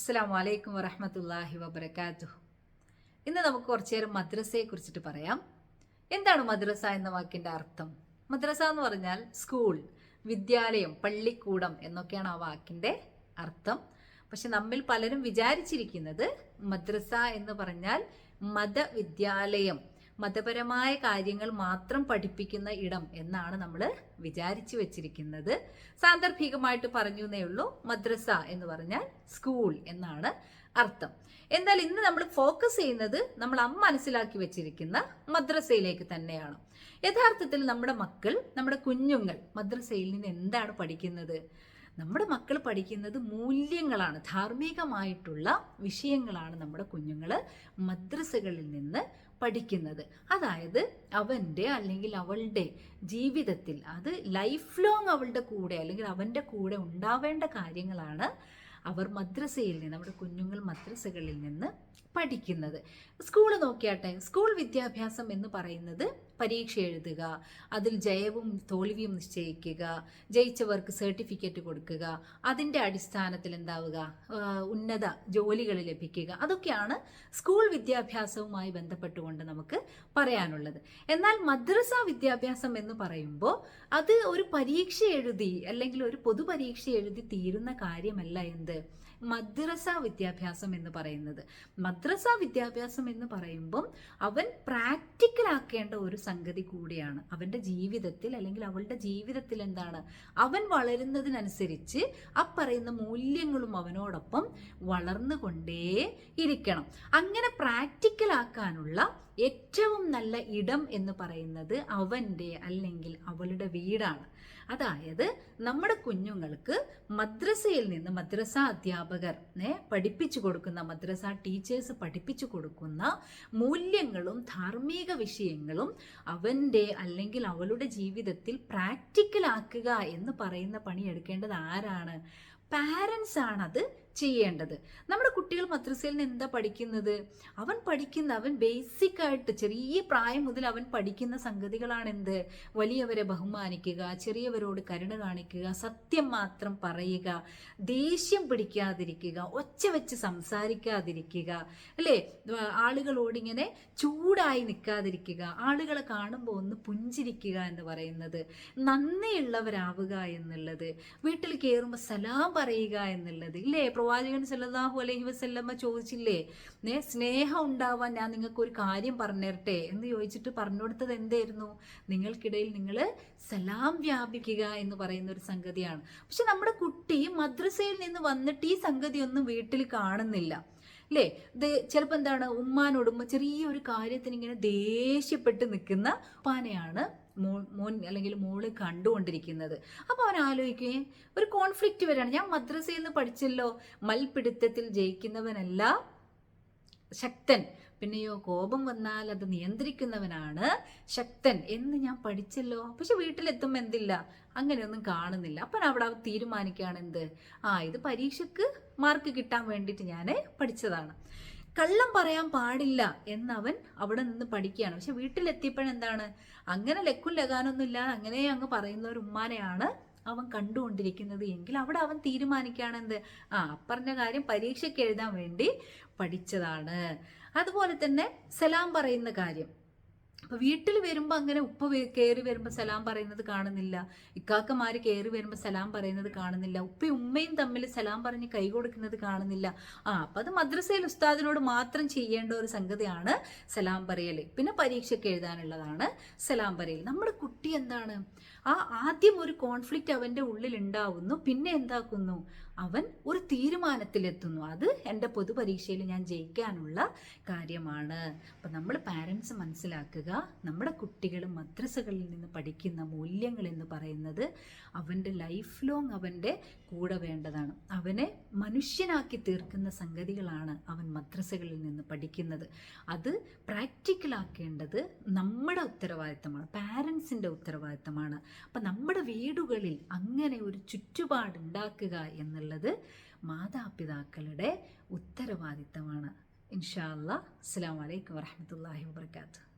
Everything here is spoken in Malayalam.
അസ്സാം വലൈക്കും വറഹമത്തല്ലാഹി വബർക്കാത്തു ഇന്ന് നമുക്ക് കുറച്ചു നേരം മദ്രസയെ കുറിച്ചിട്ട് പറയാം. എന്താണ് മദ്രസ എന്ന വാക്കിന്റെ അർത്ഥം? മദ്രസ എന്ന് പറഞ്ഞാൽ സ്കൂൾ വിദ്യാലയം പള്ളിക്കൂടം എന്നൊക്കെയാണ് ആ വാക്കിന്റെ അർത്ഥം. പക്ഷെ നമ്മിൽ പലരും വിചാരിച്ചിരിക്കുന്നത് മദ്രസ എന്ന് പറഞ്ഞാൽ മതവിദ്യാലയം മതപരമായ കാര്യങ്ങൾ മാത്രം പഠിപ്പിക്കുന്ന ഇടം എന്നാണ് നമ്മൾ വിചാരിച്ചു വെച്ചിരിക്കുന്നത്. സാന്ദർഭികമായിട്ട് പറഞ്ഞു എന്നേ ഉള്ളൂ. മദ്രസ എന്ന് പറഞ്ഞാൽ സ്കൂൾ എന്നാണ് അർത്ഥം. എന്നാൽ ഇന്ന് നമ്മൾ ഫോക്കസ് ചെയ്യുന്നത് നമ്മൾ അമ്മ മനസ്സിലാക്കി വെച്ചിരിക്കുന്ന മദ്രസയിലേക്ക് തന്നെയാണ്. യഥാർത്ഥത്തിൽ നമ്മുടെ മക്കൾ നമ്മുടെ കുഞ്ഞുങ്ങൾ മദ്രസയിൽ നിന്ന് എന്താണ് പഠിക്കുന്നത്? നമ്മുടെ മക്കൾ പഠിക്കുന്നത് മൂല്യങ്ങളാണ് ധാർമ്മികമായിട്ടുള്ള വിഷയങ്ങളാണ് നമ്മുടെ കുഞ്ഞുങ്ങൾ മദ്രസകളിൽ നിന്ന് പഠിക്കുന്നത്. അതായത് അവന്റെ അല്ലെങ്കിൽ അവളുടെ ജീവിതത്തിൽ അത് ലൈഫ് ലോങ് അവളുടെ കൂടെ അല്ലെങ്കിൽ അവന്റെ കൂടെ ഉണ്ടാവേണ്ട കാര്യങ്ങളാണ് അവർ മദ്രസയിൽ നിന്ന് നമ്മുടെ കുഞ്ഞുങ്ങൾ മദ്രസകളിൽ നിന്ന് പഠിക്കുന്നത്. സ്കൂൾ നോക്കിയാട്ടെ സ്കൂൾ വിദ്യാഭ്യാസം എന്ന് പറയുന്നത് പരീക്ഷ എഴുതുക അതിൽ ജയവും തോൽവിയും നിശ്ചയിക്കുക ജയിച്ചവർക്ക് സർട്ടിഫിക്കറ്റ് കൊടുക്കുക അതിന്റെ അടിസ്ഥാനത്തിൽ എന്താവുക? ഉന്നത ജോലികൾ ലഭിക്കുക. അതൊക്കെയാണ് സ്കൂൾ വിദ്യാഭ്യാസവുമായി ബന്ധപ്പെട്ടുകൊണ്ട് നമുക്ക് പറയാനുള്ളത്. എന്നാൽ മദ്രസ വിദ്യാഭ്യാസം എന്ന് പറയുമ്പോൾ അത് ഒരു പരീക്ഷ എഴുതി അല്ലെങ്കിൽ ഒരു പൊതുപരീക്ഷ എഴുതി തീരുന്ന കാര്യമല്ല എന്ത്? മദ്രസ വിദ്യാഭ്യാസം എന്ന് പറയുന്നത്. മദ്രസ വിദ്യാഭ്യാസം എന്ന് പറയുമ്പം അവൻ പ്രാക്ടിക്കൽ ആക്കേണ്ട ഒരു സംഗതി കൂടിയാണ്. അവന്റെ ജീവിതത്തിൽ അല്ലെങ്കിൽ അവളുടെ ജീവിതത്തിൽ എന്താണ്? അവൻ വളരുന്നതിനനുസരിച്ച് ആ പറയുന്ന മൂല്യങ്ങളും അവനോടൊപ്പം വളർന്നുകൊണ്ടേ ഇരിക്കണം. അങ്ങനെ പ്രാക്ടിക്കൽ ആക്കാനുള്ള ഏറ്റവും നല്ല ഇടം എന്ന് പറയുന്നത് അവന്റെ അല്ലെങ്കിൽ അവളുടെ വീടാണ്. അതായത് നമ്മുടെ കുഞ്ഞുങ്ങൾക്ക് മദ്രസയിൽ നിന്ന് മദ്രസ അധ്യാപകർ പഠിപ്പിച്ചു കൊടുക്കുന്ന മദ്രസ ടീച്ചേഴ്സ് പഠിപ്പിച്ചു കൊടുക്കുന്ന മൂല്യങ്ങളും ധാർമ്മിക വിഷയങ്ങളും അവന്റെ അല്ലെങ്കിൽ അവളുടെ ജീവിതത്തിൽ പ്രാക്ടിക്കലാക്കുക എന്ന് പറയുന്ന പണി എടുക്കേണ്ടത് ആരാണ്? പാരൻസ് ആണ് അത് ചെയ്യേണ്ടത്. നമ്മുടെ കുട്ടികൾ മദ്രസയിൽ നിന്ന് എന്താ പഠിക്കുന്നത്? അവൻ പഠിക്കുന്ന അവൻ ബേസിക് ആയിട്ട് ചെറിയ പ്രായം മുതൽ അവൻ പഠിക്കുന്ന സംഗതികളാണ് എന്ത് വലിയവരെ ബഹുമാനിക്കുക ചെറിയവരോട് കരുണ കാണിക്കുക സത്യം മാത്രം പറയുക ദേഷ്യം പിടിക്കാതിരിക്കുക ഒച്ച വെച്ച് സംസാരിക്കാതിരിക്കുക അല്ലേ? ആളുകളോട് ഇങ്ങനെ ചൂടായി നിൽക്കാതിരിക്കുക ആളുകളെ കാണുമ്പോൾ ഒന്ന് പുഞ്ചിരിക്കുക എന്ന് പറയുന്നത് നന്ദിയുള്ളവരാവുക എന്നുള്ളത് വീട്ടിൽ കയറുമ്പോൾ സലാം പറയുക എന്നുള്ളത് ഇല്ലേ? പ്രവാചകൻ സല്ലാഹു അലഹി വസ്ല്ലമ്മ ചോദിച്ചില്ലേ നേ സ്നേഹം ഉണ്ടാവാൻ ഞാൻ നിങ്ങൾക്ക് ഒരു കാര്യം പറഞ്ഞേരട്ടെ? എന്ന് ചോദിച്ചിട്ട് പറഞ്ഞു കൊടുത്തത് എന്തായിരുന്നു? നിങ്ങൾക്കിടയിൽ നിങ്ങൾ സലാം വ്യാപിക്കുക എന്ന് പറയുന്ന ഒരു സംഗതിയാണ്. പക്ഷെ നമ്മുടെ കുട്ടി മദ്രസയിൽ നിന്ന് വന്നിട്ട് ഈ സംഗതി ഒന്നും വീട്ടിൽ കാണുന്നില്ല. അല്ലേ ഇത് ചിലപ്പോൾ എന്താണ്? ഉമ്മാനോടും ചെറിയൊരു കാര്യത്തിന് ഇങ്ങനെ ദേഷ്യപ്പെട്ട് നിൽക്കുന്ന പാനയാണ് മോൻ അല്ലെങ്കിൽ മോൾ കണ്ടുകൊണ്ടിരിക്കുന്നത്. അപ്പോൾ അവൻ ആലോചിക്കുകയും ഒരു കോൺഫ്ലിക്റ്റ് വരാണ്. ഞാൻ മദ്രസയിൽ നിന്ന് പഠിച്ചല്ലോ. മൽപിടുത്തത്തിൽ ജയിക്കുന്നവനല്ല ശക്തൻ. പിന്നെയോ കോപം വന്നാൽ അത് നിയന്ത്രിക്കുന്നവനാണ് ശക്തൻ എന്ന് ഞാൻ പഠിച്ചല്ലോ. പക്ഷെ വീട്ടിലെത്തുമ്പോൾ എന്തില്ല? അങ്ങനെയൊന്നും കാണുന്നില്ല. അപ്പം അവിടെ തീരുമാനിക്കുകയാണ് എന്ത്? ആ ഇത് പരീക്ഷക്ക് മാർക്ക് കിട്ടാൻ വേണ്ടിയിട്ട് ഞാൻ പഠിച്ചതാണ്. കള്ളം പറയാൻ പാടില്ല എന്നവൻ അവിടെ നിന്ന് പഠിക്കുകയാണ്. പക്ഷെ വീട്ടിലെത്തിയപ്പോഴെന്താണ് അങ്ങനെ ലക്കും ലഗാനൊന്നും ഇല്ലാതെ അങ്ങനെ അങ്ങ് പറയുന്ന ഒരു ഉമ്മാനെയാണ് അവൻ കണ്ടുകൊണ്ടിരിക്കുന്നത് എങ്കിൽ അവിടെ അവൻ തീരുമാനിക്കുകയാണ് എന്ത്? ആ അപ്പറിന്റെ കാര്യം പരീക്ഷയ്ക്ക് എഴുതാൻ വേണ്ടി പഠിച്ചതാണ്. അതുപോലെ തന്നെ സലാം പറയുന്ന കാര്യം. അപ്പൊ വീട്ടിൽ വരുമ്പോൾ അങ്ങനെ ഉപ്പ കയറി വരുമ്പോൾ സലാം പറയുന്നത് കാണുന്നില്ല. ഇക്കാക്കമാര് കയറി വരുമ്പോൾ സലാം പറയുന്നത് കാണുന്നില്ല. ഉപ്പയും ഉമ്മയും തമ്മിൽ സലാം പറഞ്ഞ് കൈ കൊടുക്കുന്നത് കാണുന്നില്ല. ആ അപ്പൊ അത് മദ്രസയിൽ ഉസ്താദിനോട് മാത്രം ചെയ്യേണ്ട ഒരു സംഗതിയാണ് സലാം പറയൽ പിന്നെ പരീക്ഷയ്ക്ക് എഴുതാനുള്ളതാണ് സലാം പറയൽ നമ്മുടെ കുട്ടി എന്താണ്? ആ ആദ്യം ഒരു കോൺഫ്ലിക്റ്റ് അവന്റെ ഉള്ളിൽ ഉണ്ടാവുന്നു. പിന്നെ എന്താക്കുന്നു? അവൻ ഒരു തീരുമാനത്തിലെത്തുന്നു. അത് എന്റെ പൊതുപരീക്ഷയിൽ ഞാൻ ജയിക്കാനുള്ള കാര്യമാണ്. അപ്പം നമ്മൾ പാരൻസ് മനസ്സിലാക്കുക നമ്മുടെ കുട്ടികൾ മദ്രസകളിൽ നിന്ന് പഠിക്കുന്ന മൂല്യങ്ങൾ എന്ന് പറയുന്നത് അവന്റെ ലൈഫ് ലോങ് അവന്റെ കൂടെ വേണ്ടതാണ്. അവനെ മനുഷ്യനാക്കി തീർക്കുന്ന സംഗതികളാണ് അവൻ മദ്രസകളിൽ നിന്ന് പഠിക്കുന്നത്. അത് പ്രാക്ടിക്കലാക്കേണ്ടത് നമ്മുടെ ഉത്തരവാദിത്തമാണ് പാരൻസിന്റെ ഉത്തരവാദിത്തമാണ്. അപ്പം നമ്മുടെ വീടുകളിൽ അങ്ങനെ ഒരു ചുറ്റുപാട് ഉണ്ടാക്കുക എന്നുള്ളത് മാതാപിതാക്കളുടെ ഉത്തരവാദിത്തമാണ്. ഇൻഷാ അസ്സാം വലൈക്കും വരഹമത്തല്ലാഹി വാബർക്കാത്തു